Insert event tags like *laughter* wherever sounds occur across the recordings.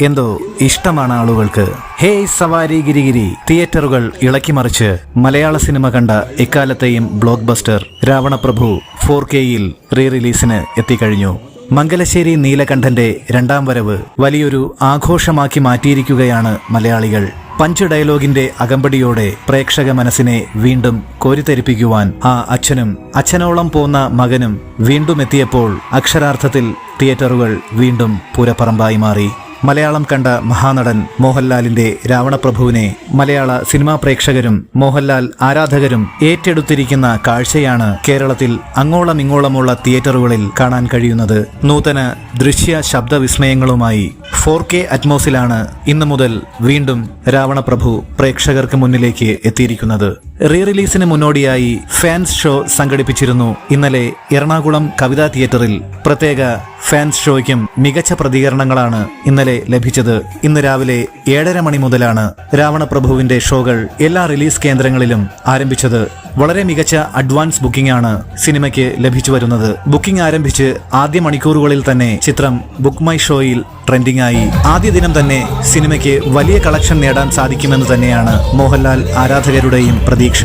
എന്തോ ഇഷ്ടമാണ് ആളുകൾക്ക്. ഹേ സവാരി ഗിരിഗിരി തിയേറ്ററുകൾ ഇളക്കിമറിച്ച് മലയാള സിനിമ കണ്ട എക്കാലത്തെയും ബ്ലോക്ക് ബസ്റ്റർ രാവണപ്രഭു ഫോർ കെയിൽ റീ റിലീസിന് എത്തിക്കഴിഞ്ഞു. മംഗലശ്ശേരി നീലകണ്ഠന്റെ രണ്ടാം വരവ് വലിയൊരു ആഘോഷമാക്കി മാറ്റിയിരിക്കുകയാണ് മലയാളികൾ. പഞ്ച് ഡയലോഗിന്റെ അകമ്പടിയോടെ പ്രേക്ഷക മനസ്സിനെ വീണ്ടും കോരിത്തരിപ്പിക്കുവാൻ ആ അച്ഛനും അച്ഛനോളം പോന്ന മകനും വീണ്ടും എത്തിയപ്പോൾ അക്ഷരാർത്ഥത്തിൽ തിയേറ്ററുകൾ വീണ്ടും പൂരപ്പറമ്പായി മാറി. മലയാളം കണ്ട മഹാനടൻ മോഹൻലാലിന്റെ രാവണപ്രഭുവിനെ മലയാള സിനിമാ പ്രേക്ഷകരും മോഹൻലാൽ ആരാധകരും ഏറ്റെടുത്തിരിക്കുന്ന കാഴ്ചയാണ് കേരളത്തിൽ അങ്ങോളമിങ്ങോളമുള്ള തിയേറ്ററുകളിൽ കാണാൻ കഴിയുന്നത്. നൂതന ദൃശ്യ ശബ്ദ വിസ്മയങ്ങളുമായി ഫോർ കെ അറ്റ്മോസിലാണ് ഇന്നു മുതൽ വീണ്ടും രാവണപ്രഭു പ്രേക്ഷകർക്ക് മുന്നിലേക്ക് എത്തിയിരിക്കുന്നത്. റീ റിലീസിന് മുന്നോടിയായി ഫാൻസ് ഷോ സംഘടിപ്പിച്ചിരുന്നു. ഇന്നലെ എറണാകുളം കവിതാ തിയേറ്ററിൽ പ്രത്യേക ഫാൻസ് ഷോയ്ക്കും മികച്ച പ്രതികരണങ്ങളാണ് ഇന്നലെ ലഭിച്ചത്. ഇന്ന് രാവിലെ ഏഴര മണി മുതലാണ് രാവണപ്രഭുവിന്റെ ഷോകൾ എല്ലാ റിലീസ് കേന്ദ്രങ്ങളിലും ആരംഭിച്ചത്. വളരെ മികച്ച അഡ്വാൻസ് ബുക്കിംഗ് ആണ് സിനിമയ്ക്ക് ലഭിച്ചു വരുന്നത്. ബുക്കിംഗ് ആരംഭിച്ച് ആദ്യ മണിക്കൂറുകളിൽ തന്നെ ചിത്രം ബുക്ക് മൈ ഷോയിൽ ട്രെൻഡിംഗ് ആയി ആദ്യ ദിനം തന്നെ സിനിമയ്ക്ക് വലിയ കളക്ഷൻ നേടാൻ സാധിക്കുമെന്ന് തന്നെയാണ് മോഹൻലാൽ ആരാധകരുടെയും പ്രതീക്ഷ.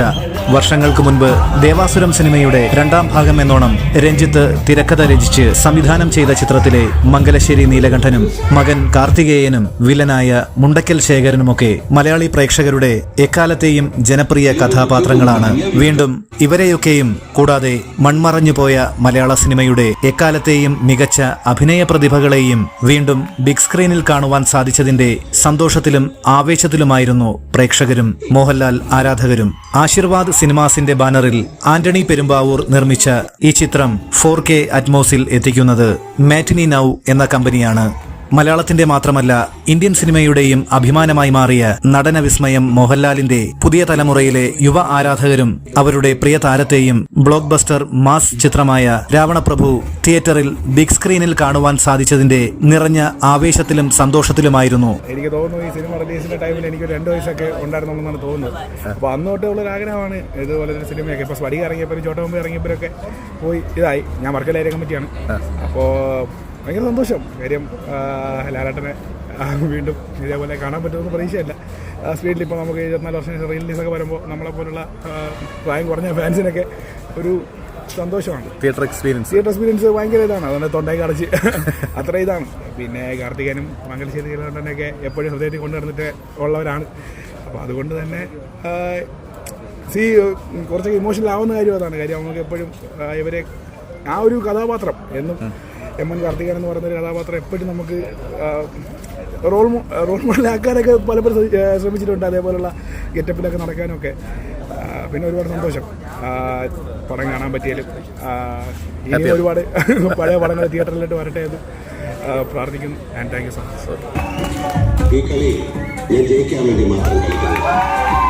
വർഷങ്ങൾക്ക് മുൻപ് ദേവാസുരം സിനിമയുടെ രണ്ടാം ഭാഗം എന്നോണം രഞ്ജിത്ത് തിരക്കഥ രചിച്ച് സംവിധാനം ചെയ്ത ചിത്രത്തിലെ മംഗലശ്ശേരി നീലകണ്ഠനും മകൻ കാർത്തികേയനും വില്ലനായ മുണ്ടക്കൽ ശേഖരനുമൊക്കെ മലയാളി പ്രേക്ഷകരുടെ എക്കാലത്തെയും ജനപ്രിയ കഥാപാത്രങ്ങളാണ്. വീണ്ടും ഇവരെയൊക്കെയും കൂടാതെ മൺമറഞ്ഞു പോയ മലയാള സിനിമയുടെ എക്കാലത്തെയും മികച്ച അഭിനയ പ്രതിഭകളെയും വീണ്ടും ബിഗ് സ്ക്രീനിൽ കാണുവാൻ സാധിച്ചതിന്റെ സന്തോഷത്തിലും ആവേശത്തിലുമായിരുന്നു പ്രേക്ഷകരും മോഹൻലാൽ ആരാധകരും. ആശീർവാദ് സിനിമാസിന്റെ ബാനറിൽ ആന്റണി പെരുമ്പാവൂർ നിർമ്മിച്ച ഈ ചിത്രം ഫോർ കെ അറ്റ്മോസിൽ എത്തിക്കുന്നത് മാറ്റിനി നൌ എന്ന കമ്പനിയാണ്. മലയാളത്തിന്റെ മാത്രമല്ല ഇന്ത്യൻ സിനിമയുടെയും അഭിമാനമായി മാറിയ നടന വിസ്മയം മോഹൻലാലിന്റെ പുതിയ തലമുറയിലെ യുവ ആരാധകരും അവരുടെ പ്രിയ താരത്തെയും ബ്ലോക്ക് ബസ്റ്റർ മാസ് ചിത്രമായ രാവണപ്രഭു തിയേറ്ററിൽ ബിഗ് സ്ക്രീനിൽ കാണുവാൻ സാധിച്ചതിന്റെ നിറഞ്ഞ ആവേശത്തിലും സന്തോഷത്തിലുമായിരുന്നു. എനിക്ക് തോന്നുന്നു ഈ സിനിമ റിലീസിന്റെ ടൈമിൽ എനിക്ക് രണ്ട് വയസ്സൊക്കെ ഉണ്ടായിരുന്നുള്ളതാണ് തോന്നുന്നത്. അപ്പോൾ അന്ന് തൊട്ടേ ഉള്ള ഒരു ആഗ്രഹമാണ് ഇതുപോലെ ഒരു സിനിമയൊക്കെ. ഇപ്പോൾ സ്പടിക ഇറങ്ങിയപ്പോഴും ചോട്ടമ്പ് ഇറങ്ങിയപ്പോഴൊക്കെ പോയി ഇതായി. ഞാൻ വർക്കല ഏരിയ കമ്മിറ്റിയാണ്. അപ്പോൾ ഭയങ്കര സന്തോഷം. കാര്യം ലാലാട്ടനെ വീണ്ടും ഇതേപോലെ കാണാൻ പറ്റുമെന്ന് പ്രതീക്ഷയല്ല. സ്പീഡിൽ ഇപ്പോൾ നമുക്ക് ഇരുപത്തിനാല് വർഷം റിലീസൊക്കെ വരുമ്പോൾ നമ്മളെ പോലുള്ള പ്രായം കുറഞ്ഞ ഫാൻസിനൊക്കെ ഒരു സന്തോഷമാണ്. തിയേറ്റർ എക്സ്പീരിയൻസ് തിയേറ്റർ എക്സ്പീരിയൻസ് ഭയങ്കര ഇതാണ്. അതുകൊണ്ട് തൊണ്ടയൊക്കെ അടച്ച് *laughs* അത്ര ഇതാണ്. പിന്നെ കാർത്തികനും മംഗലശ്ശേരി നീലകണ്ഠനൊക്കെ എപ്പോഴും ഹൃദയത്തിൽ കൊണ്ടു നടന്നിട്ട് ഉള്ളവരാണ്. അപ്പോൾ അതുകൊണ്ട് തന്നെ സി കുറച്ചൊക്കെ ഇമോഷണൽ ആവുന്ന കാര്യം അതാണ്. കാര്യം നമുക്ക് എപ്പോഴും ഇവരെ ആ ഒരു കഥാപാത്രം എന്നും എം എൻ കാർത്തികൻ എന്ന് പറയുന്ന ഒരു കഥാപാത്രം എപ്പോഴും നമുക്ക് റോൾ റോൾ മോഡലാക്കാനൊക്കെ പലപ്പോഴും ശ്രമിച്ചിട്ടുണ്ട് അതേപോലുള്ള ഗെറ്റപ്പിലൊക്കെ നടക്കാനൊക്കെ. പിന്നെ ഒരുപാട് സന്തോഷം. പടം കാണാൻ പറ്റിയാലും. ഇനി ഒരുപാട് *laughs* പഴയ പടങ്ങൾ തിയേറ്ററിലോട്ട് വരട്ടെ എന്ന് പ്രാർത്ഥിക്കുന്നു. And thank you so much ഈ കളി ഞാൻ ജയിക്കാൻ വേണ്ടി മാത്രം കളിക്കുന്നു